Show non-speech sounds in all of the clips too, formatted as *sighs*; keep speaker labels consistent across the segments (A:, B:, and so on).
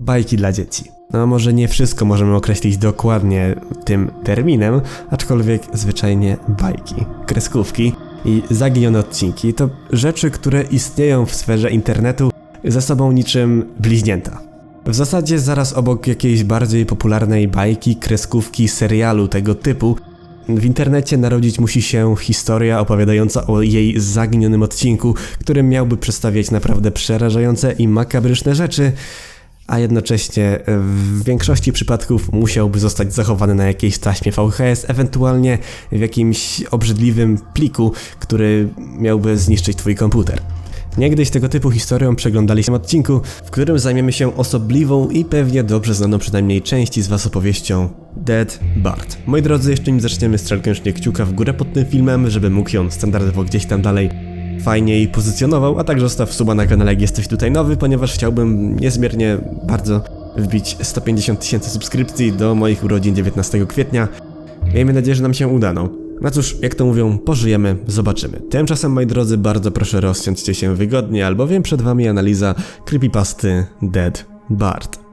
A: Bajki dla dzieci. No może nie wszystko możemy określić dokładnie tym terminem, aczkolwiek zwyczajnie bajki, kreskówki i zaginione odcinki to rzeczy, które istnieją w sferze internetu ze sobą niczym bliźnięta. W zasadzie zaraz obok jakiejś bardziej popularnej bajki, kreskówki, serialu tego typu, w internecie narodzić musi się historia opowiadająca o jej zaginionym odcinku, który miałby przedstawiać naprawdę przerażające i makabryczne rzeczy, a jednocześnie w większości przypadków musiałby zostać zachowany na jakiejś taśmie VHS, ewentualnie w jakimś obrzydliwym pliku, który miałby zniszczyć twój komputer. Niegdyś tego typu historią przeglądaliśmy odcinku, w którym zajmiemy się osobliwą i pewnie dobrze znaną przynajmniej części z Was opowieścią Dead Bart. Moi drodzy, jeszcze nim zaczniemy, strzel koniecznie kciuka w górę pod tym filmem, żeby mógł ją standardowo gdzieś tam dalej fajniej pozycjonował, a także zostaw suba na kanale, jak jesteś tutaj nowy, ponieważ chciałbym niezmiernie bardzo wbić 150 tysięcy subskrypcji do moich urodzin 19 kwietnia. Miejmy nadzieję, że nam się uda, no. No cóż, jak to mówią, pożyjemy, zobaczymy. Tymczasem, moi drodzy, bardzo proszę rozsiądźcie się wygodnie, albowiem przed wami analiza creepypasty Dead Bart.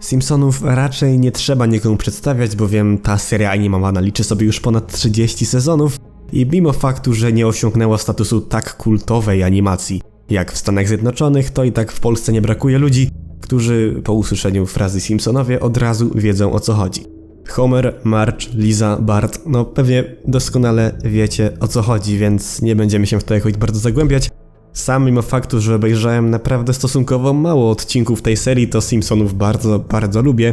A: Simpsonów raczej nie trzeba nikomu przedstawiać, bowiem ta seria animowana liczy sobie już ponad 30 sezonów i mimo faktu, że nie osiągnęła statusu tak kultowej animacji jak w Stanach Zjednoczonych, to i tak w Polsce nie brakuje ludzi, którzy po usłyszeniu frazy Simpsonowie od razu wiedzą o co chodzi. Homer, Marge, Lisa, Bart, no pewnie doskonale wiecie o co chodzi, więc nie będziemy się w to jakoś bardzo zagłębiać. Sam mimo faktu, że obejrzałem naprawdę stosunkowo mało odcinków tej serii, to Simpsonów bardzo, bardzo lubię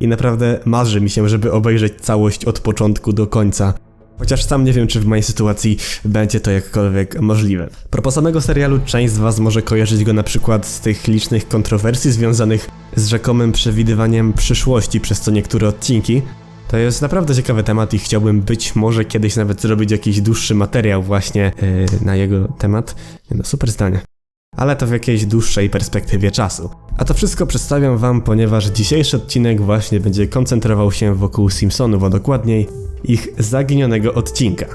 A: i naprawdę marzy mi się, żeby obejrzeć całość od początku do końca. Chociaż sam nie wiem, czy w mojej sytuacji będzie to jakkolwiek możliwe. Propos samego serialu, część z Was może kojarzyć go na przykład z tych licznych kontrowersji związanych z rzekomym przewidywaniem przyszłości przez co niektóre odcinki. To jest naprawdę ciekawy temat i chciałbym być może kiedyś nawet zrobić jakiś dłuższy materiał właśnie yy, na jego temat. No, super zdanie. Ale to w jakiejś dłuższej perspektywie czasu. A to wszystko przedstawiam Wam, ponieważ dzisiejszy odcinek właśnie będzie koncentrował się wokół Simpsonów, a dokładniej ich zaginionego odcinka.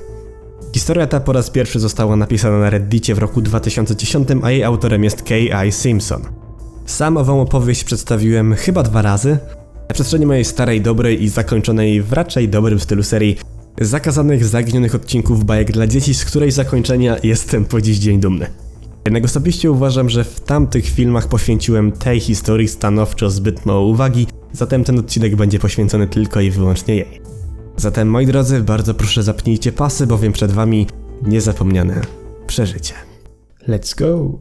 A: Historia ta po raz pierwszy została napisana na Reddicie w roku 2010, a jej autorem jest K.I. Simpson. Sam ową opowieść przedstawiłem chyba dwa razy, na przestrzeni mojej starej, dobrej i zakończonej w raczej dobrym stylu serii zakazanych, zaginionych odcinków bajek dla dzieci, z której zakończenia jestem po dziś dzień dumny. Jednak osobiście uważam, że w tamtych filmach poświęciłem tej historii stanowczo zbyt mało uwagi, zatem ten odcinek będzie poświęcony tylko i wyłącznie jej. Zatem moi drodzy, bardzo proszę zapnijcie pasy, bowiem przed wami niezapomniane przeżycie. Let's go!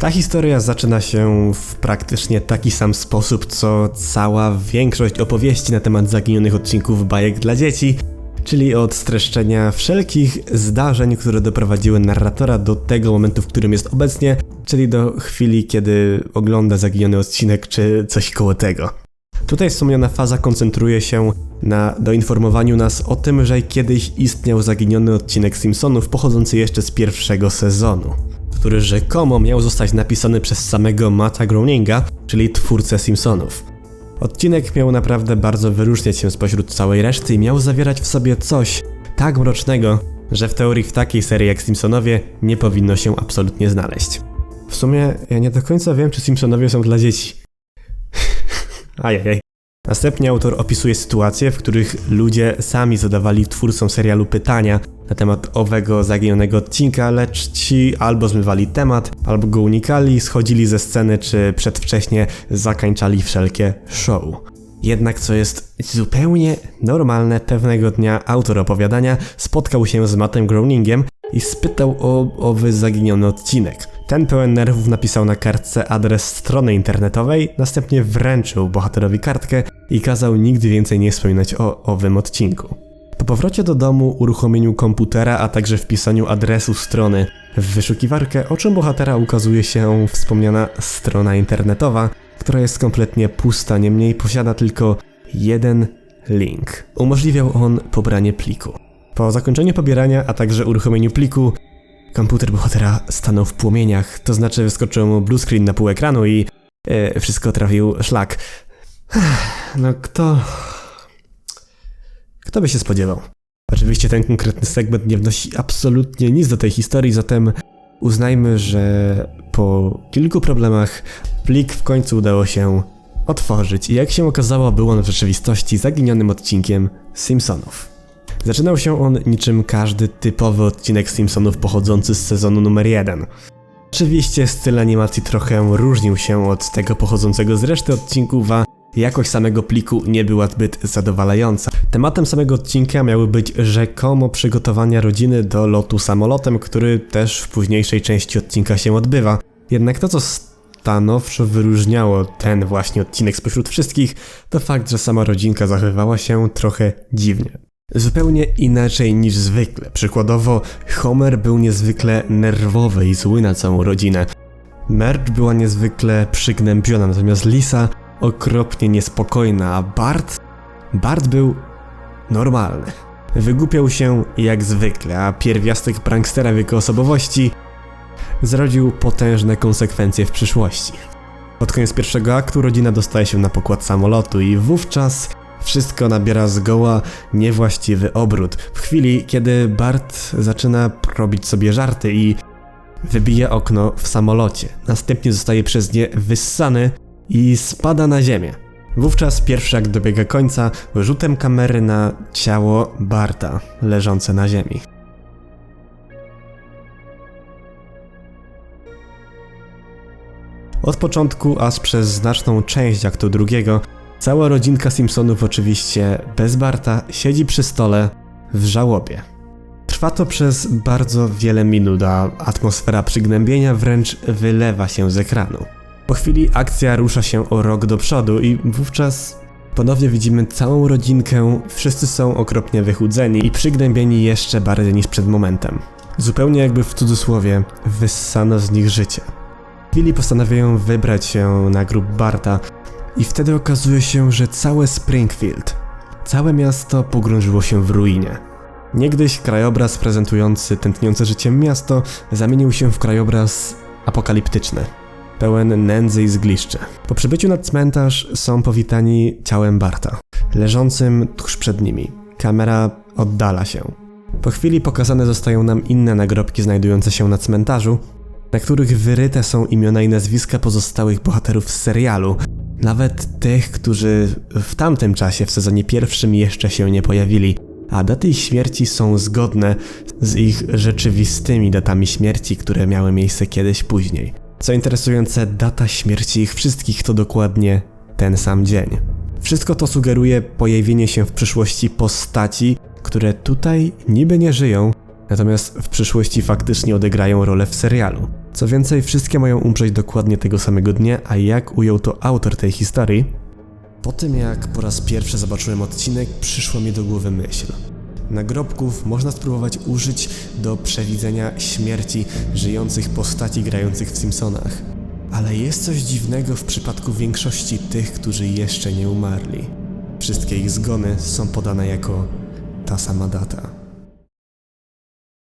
A: Ta historia zaczyna się w praktycznie taki sam sposób, co cała większość opowieści na temat zaginionych odcinków bajek dla dzieci, czyli od streszczenia wszelkich zdarzeń, które doprowadziły narratora do tego momentu, w którym jest obecnie, czyli do chwili, kiedy ogląda zaginiony odcinek, czy coś koło tego. Tutaj wspomniana faza koncentruje się na doinformowaniu nas o tym, że kiedyś istniał zaginiony odcinek Simpsonów pochodzący jeszcze z pierwszego sezonu, który rzekomo miał zostać napisany przez samego Matta Groeninga, czyli twórcę Simpsonów. Odcinek miał naprawdę bardzo wyróżniać się spośród całej reszty i miał zawierać w sobie coś tak mrocznego, że w teorii w takiej serii jak Simpsonowie nie powinno się absolutnie znaleźć. W sumie ja nie do końca wiem, czy Simpsonowie są dla dzieci. *laughs* Ajajaj. Następnie autor opisuje sytuacje, w których ludzie sami zadawali twórcom serialu pytania na temat owego zaginionego odcinka, lecz ci albo zmywali temat, albo go unikali, schodzili ze sceny, czy przedwcześnie zakańczali wszelkie show. Jednak co jest zupełnie normalne, pewnego dnia autor opowiadania spotkał się z Mattem Groeningiem i spytał o owy zaginiony odcinek. Ten pełen nerwów napisał na kartce adres strony internetowej, następnie wręczył bohaterowi kartkę i kazał nigdy więcej nie wspominać o owym odcinku. Po powrocie do domu, uruchomieniu komputera, a także wpisaniu adresu strony w wyszukiwarkę, oczom bohatera ukazuje się wspomniana strona internetowa, która jest kompletnie pusta, niemniej posiada tylko jeden link. Umożliwiał on pobranie pliku. Po zakończeniu pobierania, a także uruchomieniu pliku, komputer bohatera stanął w płomieniach, to znaczy wyskoczył mu blue screen na pół ekranu i e, wszystko trafił szlak. *sighs* No kto... Kto by się spodziewał? Oczywiście ten konkretny segment nie wnosi absolutnie nic do tej historii, zatem uznajmy, że po kilku problemach plik w końcu udało się otworzyć i jak się okazało był on w rzeczywistości zaginionym odcinkiem Simpsonów. Zaczynał się on niczym każdy typowy odcinek Simpsonów pochodzący z sezonu numer 1. Oczywiście styl animacji trochę różnił się od tego pochodzącego z reszty odcinków, a jakość samego pliku nie była zbyt zadowalająca. Tematem samego odcinka miały być rzekomo przygotowania rodziny do lotu samolotem, który też w późniejszej części odcinka się odbywa. Jednak to, co stanowczo wyróżniało ten właśnie odcinek spośród wszystkich, to fakt, że sama rodzinka zachowywała się trochę dziwnie. Zupełnie inaczej niż zwykle. Przykładowo, Homer był niezwykle nerwowy i zły na całą rodzinę. Merch była niezwykle przygnębiona, natomiast Lisa okropnie niespokojna, a Bart? Bart był normalny. Wygłupiał się jak zwykle, a pierwiastek prankstera w jego osobowości zrodził potężne konsekwencje w przyszłości. Pod koniec pierwszego aktu rodzina dostaje się na pokład samolotu i wówczas wszystko nabiera zgoła niewłaściwy obrót. W chwili, kiedy Bart zaczyna robić sobie żarty i wybije okno w samolocie. Następnie zostaje przez nie wyssany i spada na ziemię. Wówczas pierwszy akt dobiega końca rzutem kamery na ciało Barta leżące na ziemi. Od początku aż przez znaczną część aktu drugiego cała rodzinka Simpsonów oczywiście bez Barta siedzi przy stole w żałobie. Trwa to przez bardzo wiele minut, a atmosfera przygnębienia wręcz wylewa się z ekranu. Po chwili akcja rusza się o rok do przodu i wówczas ponownie widzimy całą rodzinkę, wszyscy są okropnie wychudzeni i przygnębieni jeszcze bardziej niż przed momentem. Zupełnie jakby w cudzysłowie wyssano z nich życie. Chwili postanawiają wybrać się na grób Barta i wtedy okazuje się, że całe Springfield, całe miasto pogrążyło się w ruinie. Niegdyś krajobraz prezentujący tętniące życiem miasto zamienił się w krajobraz apokaliptyczny pełen nędzy i zgliszczy. Po przybyciu na cmentarz są powitani ciałem Barta, leżącym tuż przed nimi. Kamera oddala się. Po chwili pokazane zostają nam inne nagrobki znajdujące się na cmentarzu, na których wyryte są imiona i nazwiska pozostałych bohaterów z serialu, nawet tych, którzy w tamtym czasie, w sezonie pierwszym jeszcze się nie pojawili, a daty ich śmierci są zgodne z ich rzeczywistymi datami śmierci, które miały miejsce kiedyś później. Co interesujące, data śmierci ich wszystkich to dokładnie ten sam dzień. Wszystko to sugeruje pojawienie się w przyszłości postaci, które tutaj niby nie żyją, natomiast w przyszłości faktycznie odegrają rolę w serialu. Co więcej, wszystkie mają umrzeć dokładnie tego samego dnia, a jak ujął to autor tej historii? Po tym jak po raz pierwszy zobaczyłem odcinek, przyszła mi do głowy myśl nagrobków można spróbować użyć do przewidzenia śmierci żyjących postaci grających w Simpsonach. Ale jest coś dziwnego w przypadku większości tych, którzy jeszcze nie umarli. Wszystkie ich zgony są podane jako ta sama data.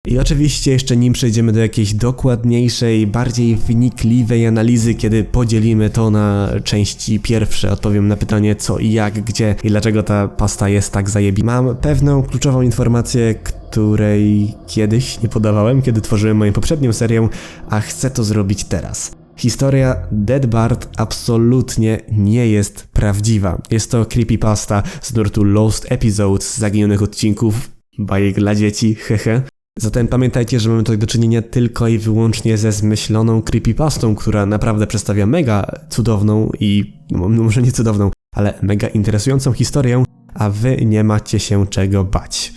A: I oczywiście jeszcze nim przejdziemy do jakiejś dokładniejszej, bardziej wnikliwej analizy, kiedy podzielimy to na części pierwsze, odpowiem na pytanie co i jak, gdzie i dlaczego ta pasta jest tak zajebi. Mam pewną kluczową informację, której kiedyś nie podawałem, kiedy tworzyłem moją poprzednią serię, a chcę to zrobić teraz. Historia Dead Bart absolutnie nie jest prawdziwa. Jest to creepypasta z nurtu Lost Episodes zaginionych odcinków bajek dla dzieci, hehe. Zatem pamiętajcie, że mamy tutaj do czynienia tylko i wyłącznie ze zmyśloną creepypastą, która naprawdę przedstawia mega cudowną i no, może nie cudowną, ale mega interesującą historię, a wy nie macie się czego bać.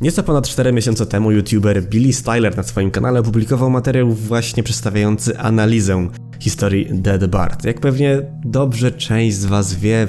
A: Nieco ponad 4 miesiące temu youtuber Billy Styler na swoim kanale opublikował materiał właśnie przedstawiający analizę historii Dead Bart. Jak pewnie dobrze część z was wie,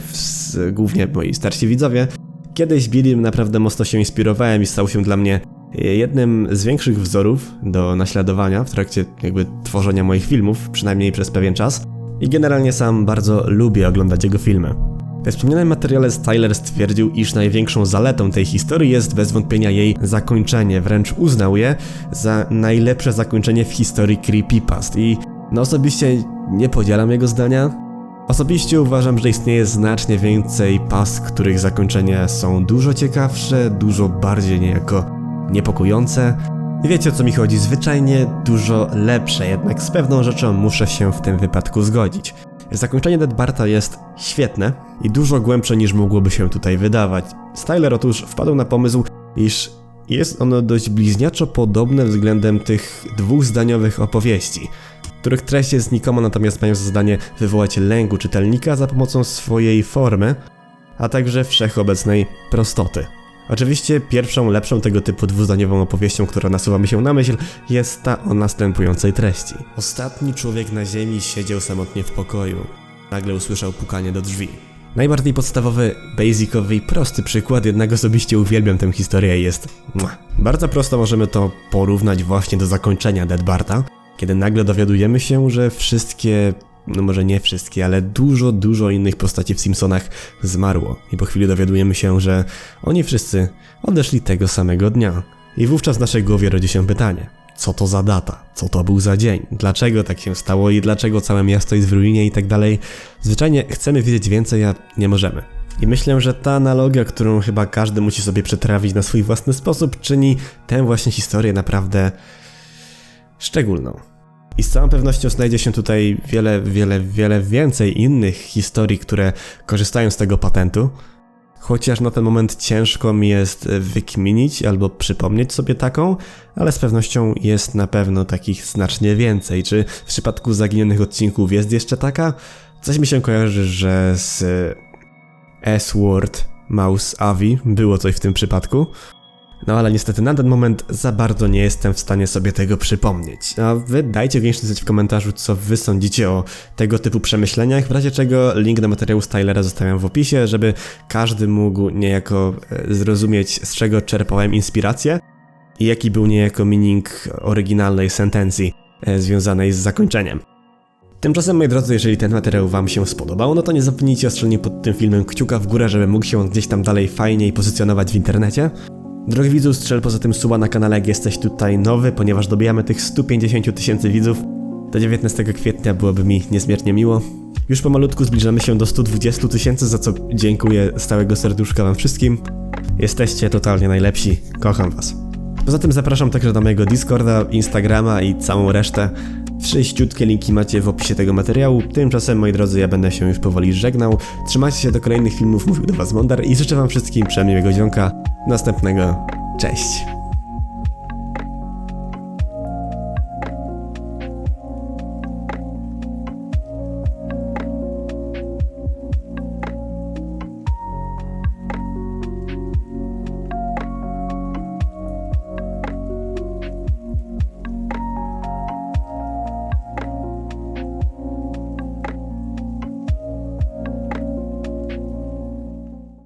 A: głównie moi starsi widzowie, kiedyś Billy naprawdę mocno się inspirowałem i stał się dla mnie jednym z większych wzorów do naśladowania w trakcie jakby tworzenia moich filmów, przynajmniej przez pewien czas. I generalnie sam bardzo lubię oglądać jego filmy. We wspomnianym materiale Styler stwierdził, iż największą zaletą tej historii jest bez wątpienia jej zakończenie, wręcz uznał je za najlepsze zakończenie w historii creepypast i no osobiście nie podzielam jego zdania. Osobiście uważam, że istnieje znacznie więcej pas, których zakończenia są dużo ciekawsze, dużo bardziej niejako niepokojące. Wiecie o co mi chodzi, zwyczajnie dużo lepsze, jednak z pewną rzeczą muszę się w tym wypadku zgodzić. Zakończenie Deadbarta jest świetne i dużo głębsze niż mogłoby się tutaj wydawać. Styler otóż wpadł na pomysł, iż jest ono dość bliźniaczo podobne względem tych dwuzdaniowych opowieści, których treść jest znikomo natomiast mają za zadanie wywołać lęku czytelnika za pomocą swojej formy, a także wszechobecnej prostoty. Oczywiście pierwszą, lepszą tego typu dwuzdaniową opowieścią, która nasuwa mi się na myśl, jest ta o następującej treści. Ostatni człowiek na ziemi siedział samotnie w pokoju. Nagle usłyszał pukanie do drzwi. Najbardziej podstawowy, basicowy i prosty przykład, jednak osobiście uwielbiam tę historię jest... Bardzo prosto możemy to porównać właśnie do zakończenia Deadbarta, kiedy nagle dowiadujemy się, że wszystkie no może nie wszystkie, ale dużo, dużo innych postaci w Simpsonach zmarło. I po chwili dowiadujemy się, że oni wszyscy odeszli tego samego dnia. I wówczas w naszej głowie rodzi się pytanie. Co to za data? Co to był za dzień? Dlaczego tak się stało i dlaczego całe miasto jest w ruinie i tak dalej? Zwyczajnie chcemy wiedzieć więcej, a nie możemy. I myślę, że ta analogia, którą chyba każdy musi sobie przetrawić na swój własny sposób, czyni tę właśnie historię naprawdę szczególną. I z całą pewnością znajdzie się tutaj wiele, wiele, wiele więcej innych historii, które korzystają z tego patentu. Chociaż na ten moment ciężko mi jest wykminić albo przypomnieć sobie taką, ale z pewnością jest na pewno takich znacznie więcej. Czy w przypadku zaginionych odcinków jest jeszcze taka? Coś mi się kojarzy, że z S-Word Mouse Avi było coś w tym przypadku. No ale niestety na ten moment za bardzo nie jestem w stanie sobie tego przypomnieć. A wy dajcie koniecznie znać w komentarzu, co wy sądzicie o tego typu przemyśleniach, w razie czego link do materiału Stylera zostawiam w opisie, żeby każdy mógł niejako e, zrozumieć, z czego czerpałem inspirację i jaki był niejako meaning oryginalnej sentencji e, związanej z zakończeniem. Tymczasem, moi drodzy, jeżeli ten materiał Wam się spodobał, no to nie zapomnijcie o pod tym filmem kciuka w górę, żeby mógł się on gdzieś tam dalej fajniej pozycjonować w internecie. Drogi widzu, strzel poza tym suba na kanale, jak jesteś tutaj nowy, ponieważ dobijamy tych 150 tysięcy widzów. Do 19 kwietnia byłoby mi niezmiernie miło. Już pomalutku zbliżamy się do 120 tysięcy, za co dziękuję z całego serduszka wam wszystkim. Jesteście totalnie najlepsi, kocham was. Poza tym zapraszam także do mojego Discorda, Instagrama i całą resztę. Wszyściutkie linki macie w opisie tego materiału. Tymczasem, moi drodzy, ja będę się już powoli żegnał. Trzymajcie się do kolejnych filmów, mówił do was Mondar i życzę wam wszystkim przemiłego dzionka. Następnego. Cześć.